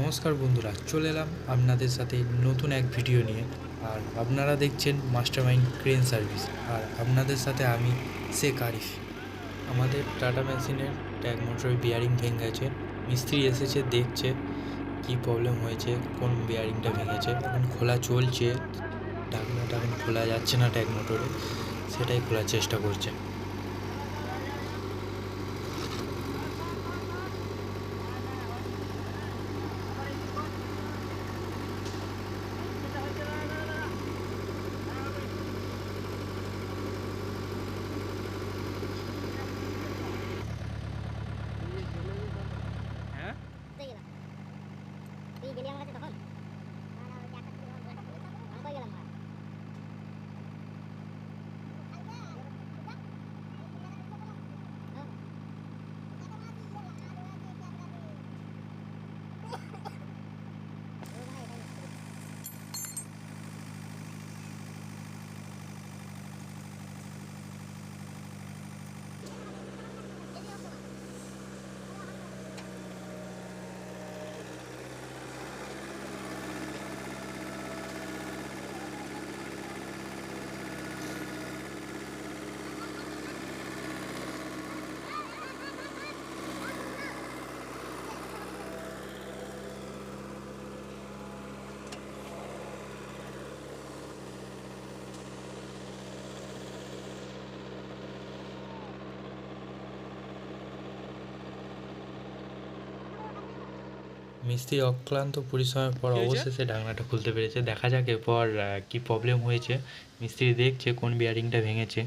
নমস্কার বন্ধুরা, চলে এলাম আপনাদের সাথে নতুন এক ভিডিও নিয়ে। আর আপনারা দেখছেন মাস্টার মাইন্ড ক্রেন সার্ভিস আর আপনাদের সাথে আমি শেখ আরিফ আমাদের টাটা মেশিনের ট্যাগ মোটরের বিয়ারিং ভেঙে গেছে মিস্ত্রি এসেছে, দেখছে কি প্রবলেম হয়েছে, কোন বিয়ারিংটা ভেঙেছে, এখন খোলা চলছে। ঢাকনাটা এখন খোলা যাচ্ছে না ট্যাগ মোটরে, সেটাই খোলার চেষ্টা করছে। মিস্ত্রি অক্লান্ত পরিশ্রমের পর অবশেষে ঢাকনাটা খুলতে পেরেছে। দেখা যাক এরপর কি প্রবলেম হয়েছে। মিস্ত্রি দেখছে কোন বিয়ারিংটা ভেঙেছে।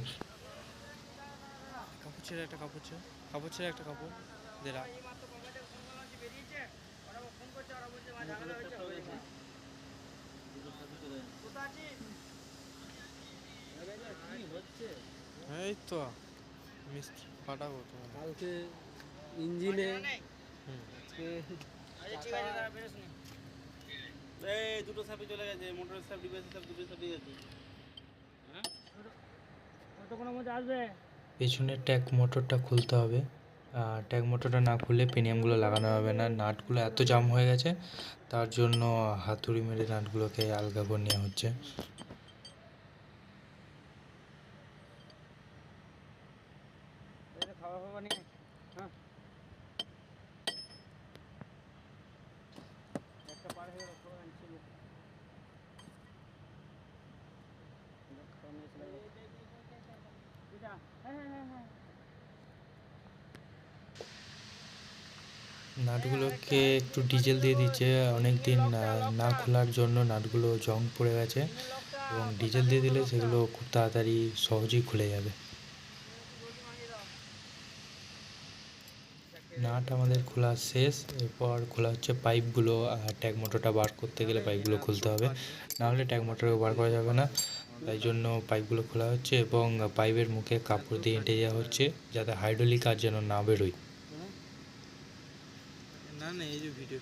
কাপড় ছেড়ে একটা কাপড় ছেড়ে কাপড় ছেড়ে একটা কাপড় দে রাখ এই তো মিস্ত্রি পাঠাবো তোমার কালকে ইঞ্জিনে হুম। এই দুটো সাপে চলে গেছে মোটরের সাপ ডিভাইসের সাপ দুটো সাপে গেছে পেছনের ট্যাগ মোটরটা খুলতে হবে। আর ট্যাগ মোটরটা না খুললে পেনিয়ামগুলো লাগানো হবে না। নাটগুলো এত জাম হয়ে গেছে তার জন্য হাতুড়ি মেরে নাটগুলোকে আলগা করে নেওয়া হচ্ছে খাওয়া খাওয়া নিয়ে হ্যাঁ একটা পার হয়ে গেল ছিল নাটগুলোকে একটু ডিজেল দিয়ে দিচ্ছে, অনেক দিন না খোলার জন্য নাটগুলো জং পড়ে গেছে এবং ডিজেল দিয়ে দিলে সেগুলো খুব তাড়াতাড়ি সহজেই খুলে যাবে। নাট আমাদের খোলা শেষ, এরপর খোলা হচ্ছে পাইপগুলো, আর ট্যাগ মোটরটা বার করতে গেলে পাইপগুলো খুলতে হবে। না হলে ট্যাগ মোটরকে বার করা যাবে না। তাই জন্য পাইপগুলো খোলা হচ্ছে এবং পাইপের মুখে কাপড় দিয়ে এঁটে যাওয়া হচ্ছে যাতে হাইড্রোলিক আর যেন না বেরোয়। ভিডিও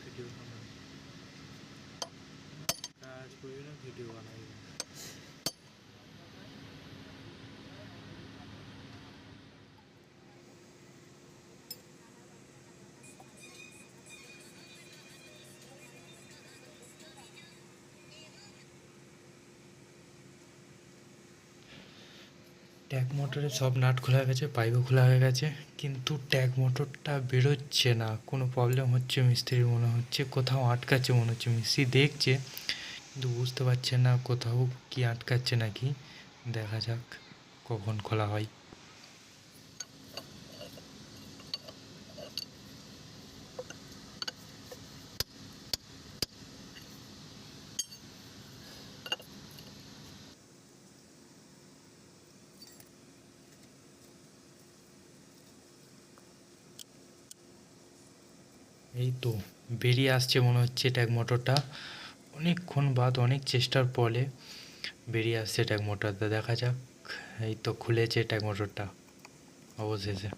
কাজ ভিডিও বানাবি ট্যাগ মোটরে সব নাট খোলা হয়ে গেছে পাইপও খোলা হয়ে গেছে। কিন্তু ট্যাগ মোটরটা বেরোচ্ছে না। কোনো প্রবলেম হচ্ছে মিস্ত্রির মনে হচ্ছে, কোথাও আটকাচ্ছে মনে হচ্ছে। মিস্ত্রি দেখছে, কিন্তু বুঝতে পারছে না কোথাও কি আটকাচ্ছে নাকি। দেখা যাক কখন খোলা হয়। এই তো বেরিয়ে আসছে মনে হচ্ছে ট্যাগ মোটরটা। অনেকক্ষণ বাদ, অনেক চেষ্টার ফলে বেরিয়ে আসছে ট্যাগ মোটরটা। দেখা যাক, এই তো খুলেছে ট্যাগ মোটরটা, অবশেষে।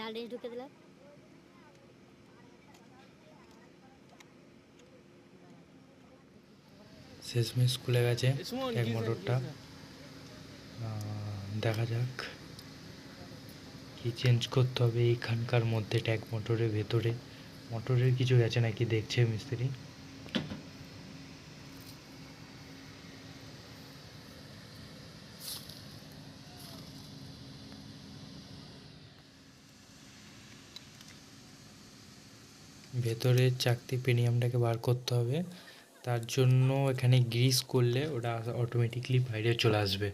ডাল ঢুকে দিলাম। শেষমেশ খুলে গেছে। সুমন ট্যাগ কি- মোটরটা দেখা যাক কি চেঞ্জ করতে হবে এইখানকার মধ্যে ট্যাগ মোটরের ভেতরে। মোটরের কিছু গেছে নাকি দেখছে মিস্ত্রি? ভেতরের চাকতি প্রিমিয়ামটাকে বার করতে হবে। তার জন্য এখানে গ্রিস করলে ওটা অটোমেটিকলি বাইরে চলে আসবে।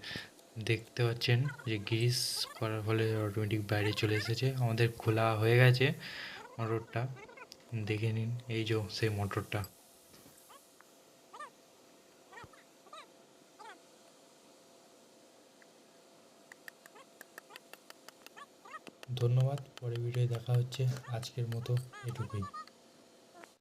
দেখতে পাচ্ছেন যে গ্রিস করার ফলে অটোমেটিক বাইরে চলে এসেছে। আমাদের খোলা হয়ে গেছে মোটরটা। দেখে নিন, এই যে সেই মোটরটা। ধন্যবাদ, পরে ভিডিও দেখা হচ্ছে। আজকের মতো এটুকুই।